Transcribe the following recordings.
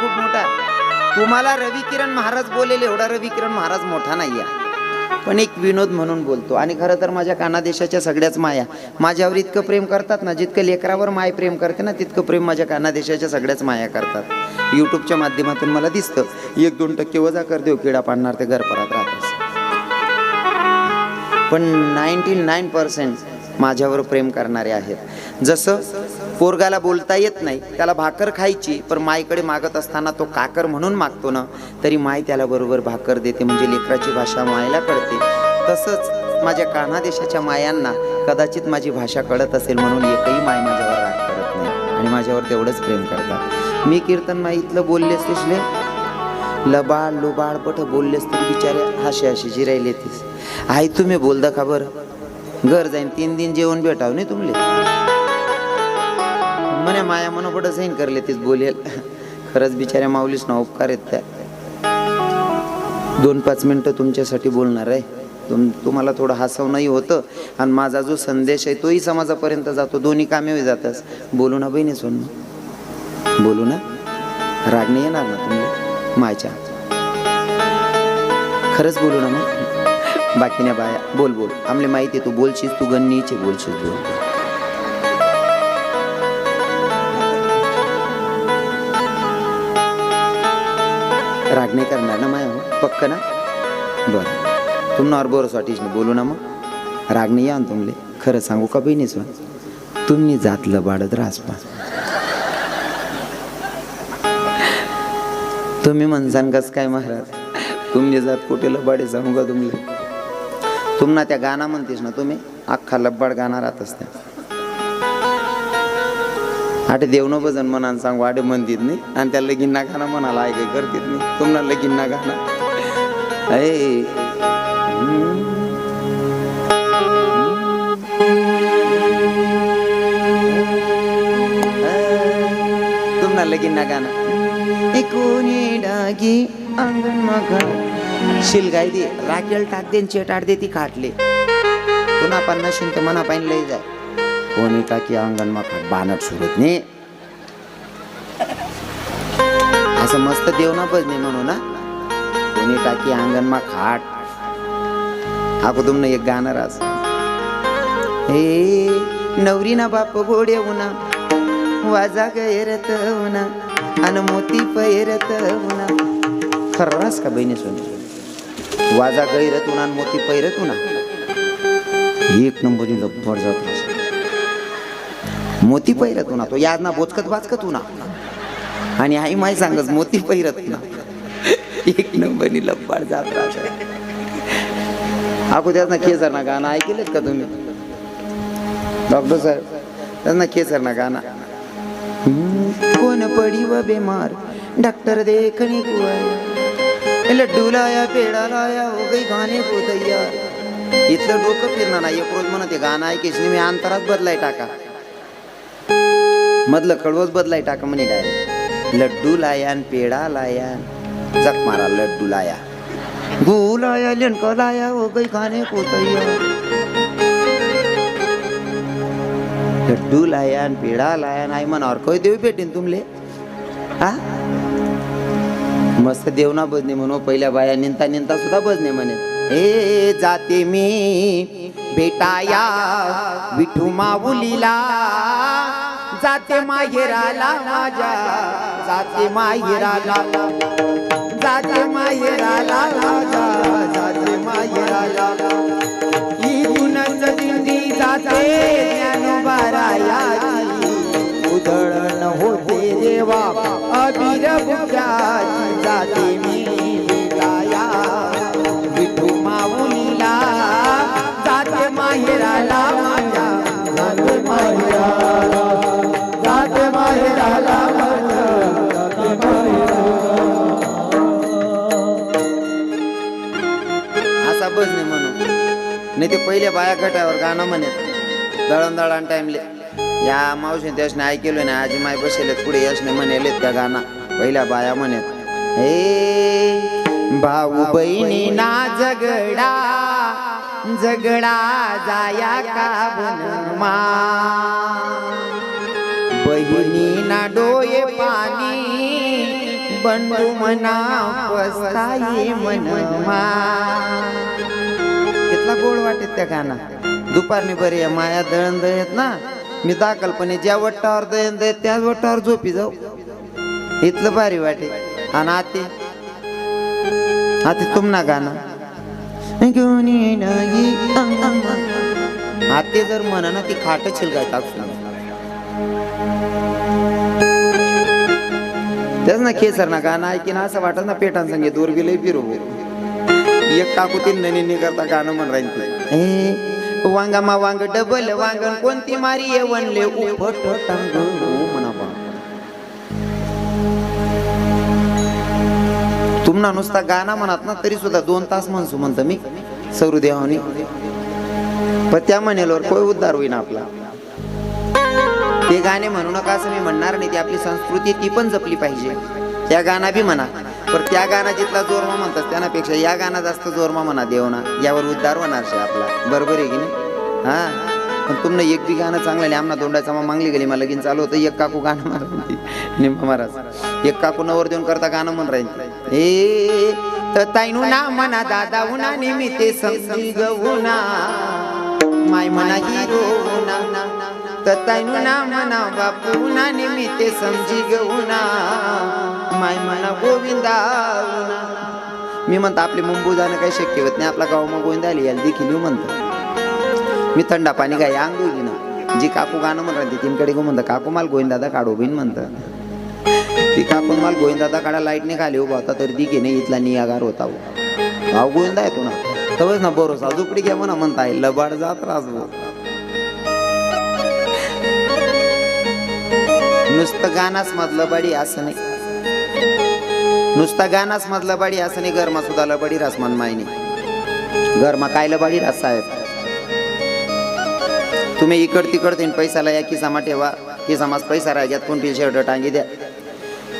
खूप मोठा तुम्हाला रवी किरण महाराज बोलेले एवढा रवी किरण महाराज मोठा नाही आहे पण एक विनोद म्हणून बोलतो आणि खरं तर माझ्या कानादेशाच्या सगळ्याच माया. माझ्यावर इतकं प्रेम करतात ना जितकं लेकरावर माय प्रेम करते ना तितकं प्रेम माझ्या कानादेशाच्या सगळ्याच माया करतात. यूट्यूबच्या माध्यमातून मला दिसतं एक दोन टक्के वजा कर देऊ किडा पाडणार ते घर परत पण नाईन्टी नाईन पर्सेंट माझ्यावर प्रेम करणारे आहेत. जसं पोरगाला बोलता येत नाही त्याला भाकर खायची पण माईकडे मागत असताना तो काकर म्हणून मागतो ना तरी माय त्याला बरोबर भाकर देते म्हणजे लेकराची भाषा मायला कळते. तसंच माझ्या कान्हादेशाच्या मायांना कदाचित माझी भाषा कळत असेल म्हणून एकही माय माझ्यावर राग करत नाही आणि माझ्यावर तेवढंच प्रेम करतात. मी कीर्तन माईतलं बोलले बोललेस तिसले लबाड लुबाड पठ बोललेस तरी बिचारे. हाशी हाशे जिरायले तीस आई तुम्ही बोलदा का बरं? घर जाईन तीन दिन जेवण भेटाव नाही तुमले? म्हणे माया मनोपट सैन करले तीच बोलेल. खरंच बिचाऱ्या माऊलीस ना उपकार आहेत त्या. दोन पाच मिनटं तुमच्यासाठी बोलणार आहे. तुम तुम्हाला थोडं हसवणंही होतं. आणि माझा जो संदेश आहे तोही समाजापर्यंत जातो. दोन्ही कामे जातच बोलू ना बहिणी सोन. बोलू ना? राग नाही येणार ना तुम्ही? मायच्या खरंच बोलू ना मग? बाकीने बाया बोल बोल. आमले माहिती आहे तू बोलशीस तू गणनीचे बोलशीस बोल राग नाही करणार ना माया पक्क ना? बरं. तुम्हाला बरंच वाटीस नाही बोलू ना मग. राग नाही या ना तुमले खरं सांगू का बहिणीच तुम्ही जातलं बाळत रासपा तुम्ही म्हणसान कस काय महाराज? तुम्ही जात कुठे लबाडे सांगू का तुमले तुम्हाला त्या गाणं म्हणतेस ना तुम्ही? अख्खा लब्बाड गाणं राहतच त्या आठ देवनं भजन म्हणान सांग वाडे म्हणतीत नाही आणि त्या लगीन गाणं म्हणाला ऐक करतीत नाही तुम्हाला लगीन गाणं ऐ. तुम्हाला लगीन गाणं ए कोणी डागी अंगण मग? शिलगाई दे राखेल टाक दे चेटाड दे ती खाटले. पुन्हा पन्नास शिंत मना पाहिजे लई जाय. कोणी टाकी अंगण मग बानट सुरत ने असं मस्त देव ना भजने म्हणू ना कोणी टाकी अंगण मा खाट. आपण तुमनं एक गाणं रास हे नवरी ना बाप गोडे उना वाजा गैरत उना आणि मोती पैरत उना खर्रास का बहिणी सोनी? वाजा गैरत उना मोती पैरत उना एक नंबरी लब्बड मोती पैरत उना तो याद ना बोचकत वाचकत उना आणि आई माय सांगस मोती पैरत ना. एक नंबरी लब्बाड जात राहत आखो त्यात ना केसर ना गाणं ऐकलेत का तुम्ही? डॉक्टर साहेब त्यात ना केसर ना गाणं. कोण पडी व बेमार डॉक्टर देखने कुवाय लड्डू लाया पेडा लाया हो गई गाणे को इथलं डोकं फिरणार नाही एक रोज म्हणत हे गाणं ऐकेश मी अंतरात बदलाय टाका। मधलं खडवच बदलाय टाका म्हणे डायरेक्ट। लड्डू लाया न पेडा लाया जक मारा लड्डू लाया। गू लाया लिनका लाया हो गई गाणे को लड्डू लाया न पेडा लाया नाही म्हणावर कोय देवी भेटेन तुमले हा? मस्त देवना भजने म्हणू पहिल्या बाया निंता निंता सुद्धा भजने म्हणे. हे जाते मी भेटाया विठू माऊलीला. जाते माहेराला माझ्या जाते माहेराला. जाते माहेराला माझ्या जाते माहेराला. इथूनच दिंडी जाते ज्ञानोबारायाची. उधळण होते देवा अबीर बुजाची असा बसणे म्हणू नाही ते पहिले बाया गटावर गाणं म्हणत. दळण दळण टाइमले या मावशी त्याशने ऐकलं ना आजी माय बसेलेत पुढे यशने म्हणेलेत त्या गाणं? पहिल्या बाया म्हणत. हे भाऊ बहिणी ना झगडा झगडा जाया का बनमा बहिणी ना डोये पाणी बनू म्हणा पस्ताई मनमा कितला गोड वाटेत त्या गाणं? दुपारनी बरी आहे माया दळण दळत ना मी दाखल पण ज्या वट्टावर दळण दळत त्याच वट्टावर झोपी जाऊ. इथलं भारी वाटे. आणि आते. आते तुम ना गाणं घेऊन आते जर म्हणा ना ती खाट छिलगाय टाकू तेच ना खेसर ना गाणं ऐकीन असं वाटत ना पेटान संगे दूर गेले फिरू एक काकू तीन ननी करता गाणं म्हण राहील ए, वांगा मा वांग डबल वांगण कोणती मारी येवनले उपट टांग म्हणा तुम्हाला नुसता गाणं म्हणत ना तरी सुद्धा दोन तास म्हणसू म्हणतो मी सौरदेवानी पण त्या म्हणेलवर कोय उद्धार होईना आपला. ते गाणे म्हणू नका असं मी म्हणणार नाही ती आपली संस्कृती ती पण जपली पाहिजे. त्या गाणा बी म्हणा. पण त्या गाणं जिथला जोरमा म्हणतात त्यापेक्षा या गाणं जास्त जोरमा म्हणा देव ना यावर उद्धार होणार शे आपला. बरोबर आहे की नाही? हा? पण तुमनं एक बी गाणं चांगलं नाही आमना दोंडाचा मा मागली गेली मला लगीन चालू होतं. एक काकू गाणं म्हणत होती. निंबा महाराज. एक काकू नवर देऊन करता गाणं म्हण राहील. ए तर ताईनू ना म्हणा दादा उना निमित्ते समजी गवुना माय म्हणा हिरो ना ततायनु ना म्हणा बापू ना निमित्ते समजी गवुना माय मला गोविंदा मी म्हणतो आपली मुंबू जाणं काही शक्य होत नाही. आपला गाव मग गोविंदा आली याला देखील येऊ म्हणतो. मी थंडा पाणी काय अंग होती ना जी काकू गाणं म्हणत तिनकडे गो म्हणतं काकू माल गोविंदादा काढू हो बिन म्हणतं. ती काकू मला गोविंदादा काढा लाइट नाही खाली उभा होता तर दिघे नाही इथला नियागार होता हो. भाऊ गोविंदा येतो ना? तवच ना बरोसा झोपडी घ्या म्हणा म्हणता लबाड जात राजभो नुसतं गाणंच मधलं बडी असं नाही. नुसता गाणाच मधलं बाडी असं नाही गरमा सुद्धा लबाडी रास मन मायने गरमा काय लबाडी रास साहेब? तुम्ही इकड तिकड तीन पैसाला या किसामा ठेवा. किसामास पैसा राहत्यात कोणती शर्ट टांगी द्या.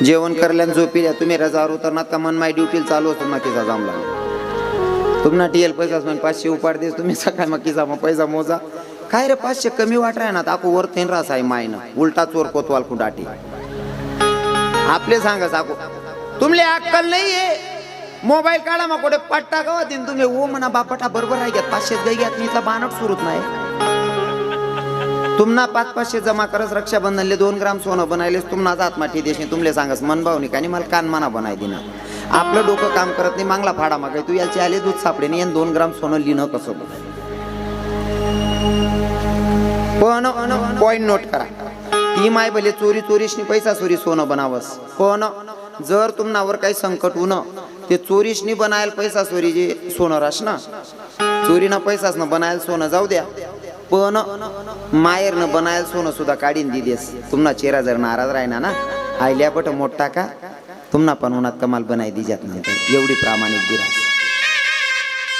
जेवण करल्यान झोपी द्या. तुम्ही रजावर उतरणार का मन माय ड्युटी चालू असतो ना किसा जमला? तुम्हाला टीएल पैसा म्हणून पाचशे उपाड देस तुम्ही सकाळ मग किसामा पैसा मोजा. काय रे पाचशे कमी वाट ना ताकू वर थेन रास आहे मायनं उलटा चोर कोतवाल कुडाटी. आपले सांगा साकू तुमले अक्कल नाहीये? मोबाईल काढा मग कुठे पट्टा गावा दिन तुम्ही. ओ म्हणा बापटा बरोबर आहे घ्या पाचशे गई घ्यात मी इथला बानट सुरूत नाही. तुम्हाला पाच पाचशे जमा करस रक्षाबंधनले दोन ग्राम सोनं बनायलेस तुम्हाला जात माठी देशे तुमले सांगस मन भावनी आणि मला कान मना बनाय दिना. आपलं डोकं काम करत नाही मागला फाडा मागाय. तू याचे आले दूध सापडे नाही आणि दोन ग्राम सोनं लिहिणं कसं? पण पॉईंट नोट करा. ती माय भले चोरी चोरीशनी पैसा चोरी सोनं बनावस. पण जर तुम्हावर काही संकट होऊन ते चोरीशनी बनायला पैसा चोरी जे सोनं रास ना. चोरीनं पैसाच ना बनायला सोनं जाऊ द्या. पण मायरनं बनायला सोनं सुद्धा काढीन दिलीस तुम्हाला चेहरा जर नाराज राहिना ना आयल्या पट मोठा का तुम्हाला पण उन्हात कमाल बनाय दिजात नाही एवढी प्रामाणिक बिरास.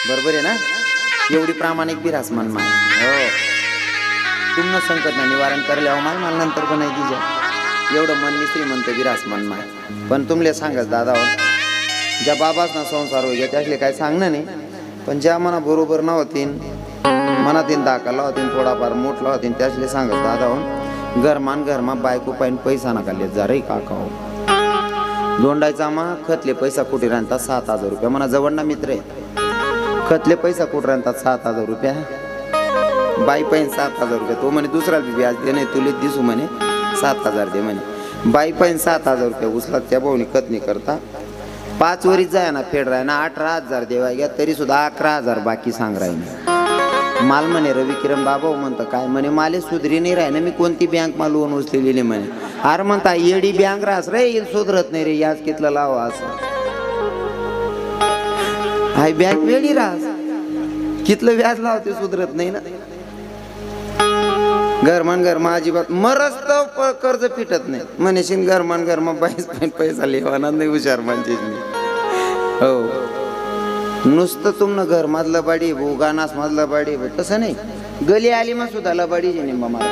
बरोबर आहे ना? एवढी प्रामाणिक बिरास मन माय. हो. तुमनं संकट ना निवारण करल्या माल मला नंतर बनाय दिजा एवढं मन मिस्त्री म्हणतं विरास मन माय. पण तुमले सांगच दादा हो, ज्या बाबाच ना संसार होईल त्यातले काय सांगणं नाही पण ज्या मना बरोबर नव्हतीन मनातीन दाखला होतीन थोडाफार मोठला होतीन त्याचले सांगत दादा हो घरमान घरमा बायको पाहिन पैसा नका लेत जा रे काका हो. दोंडायचा मा खतले पैसा कुठे राहतात सात हजार रुपया. म्हणा जवळना मित्र आहे. खतले पैसा कुठे राहतात सात हजार रुपया. बाई पाहिन सात हजार रुपये. तो म्हणे दुसरा बी व्याज दे नाही तुले दिसू म्हणे. सात हजार दे म्हणे. बाई पण सात हजार रुपये उचला त्या भाऊनी कत नाही करता. पाच वरीच जाय ना फेड राय ना अठरा हजार देवा घ्या तरी सुद्धा अकरा हजार बाकी सांग राही माल म्हणे रवी किरण बाबा हो म्हणतं काय म्हणे माले सुधरी नाही राही ना मी कोणती बँक मा लोन उचलेली नाही म्हणे. अरे म्हणता येडी बँक राहस रे येईल सुधरत नाही रे याच कितलं लावा असं. हाय बँक वेळी राहस कितलं व्याज लावते सुधरत नाही ना. घरमान घरमा अजिबात. मरच तर प- कर्ज फिटत नाही. म्हणशील घरमान घरमा बाईस पैसा लिवाना नाही हुशार म्हणजे हो. नुसतं तुमनं घर मधलं बाडी भो गानास मधलं बाडी तसं नाही. गली आली मग सुद्धा लबाडी जे निंबा मला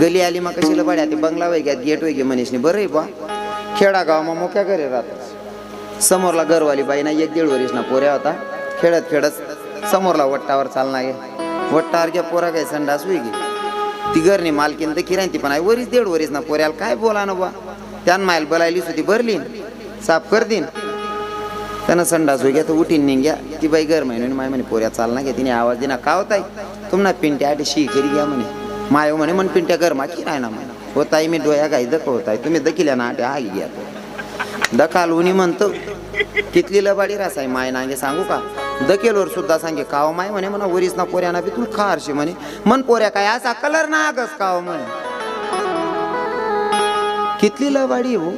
गली आली मग कशी लबाडी? आता बंगला वैग्यात गेट वैगे मनीषने बरं आहे बा खेडा गाव मग मोक्या घरी राहतात समोरला घरवाली बाई ना एक दीड वरीस ना पोऱ्या होता. खेळत खेळत समोरला वट्टावर चालणार आहे वट्टारक्या घ्या पोरा संडास होई ती घरनी मालकीन तर किरायती पण आहे. वरीस दीड वरीस ना पोऱ्याला काय बोला ना बा त्यान मायल बलायली सुधी भरलीन साफ कर दिन. त्यानं संडास होई घ्या तर उठीन निघ्या ती बाई घर महिने माय म्हणे पोऱ्या चालना घ्या तिने आवाज दिना का होताय? तुम्हाला पिंट्या आठ शी करी घ्या म्हणे. माय हो म्हणे म्हण पिंट्या घर माकी राय ना म्हणे होताय मी डोया गाई दख होताय तुम्ही दखिल्या ना आटे आगी घ्या दखाल उनी म्हणतो. कितली लबाडी रासाय माय नांगे सांगू का? दकेलवर सुद्धा सांगे काव माय म्हणे म्हणा वरीस ना पोऱ्या ना बी तू खारशी म्हणे. मन पोऱ्या काय असा कलर ना आगस काव म्हणे. कितली लवाडी हो.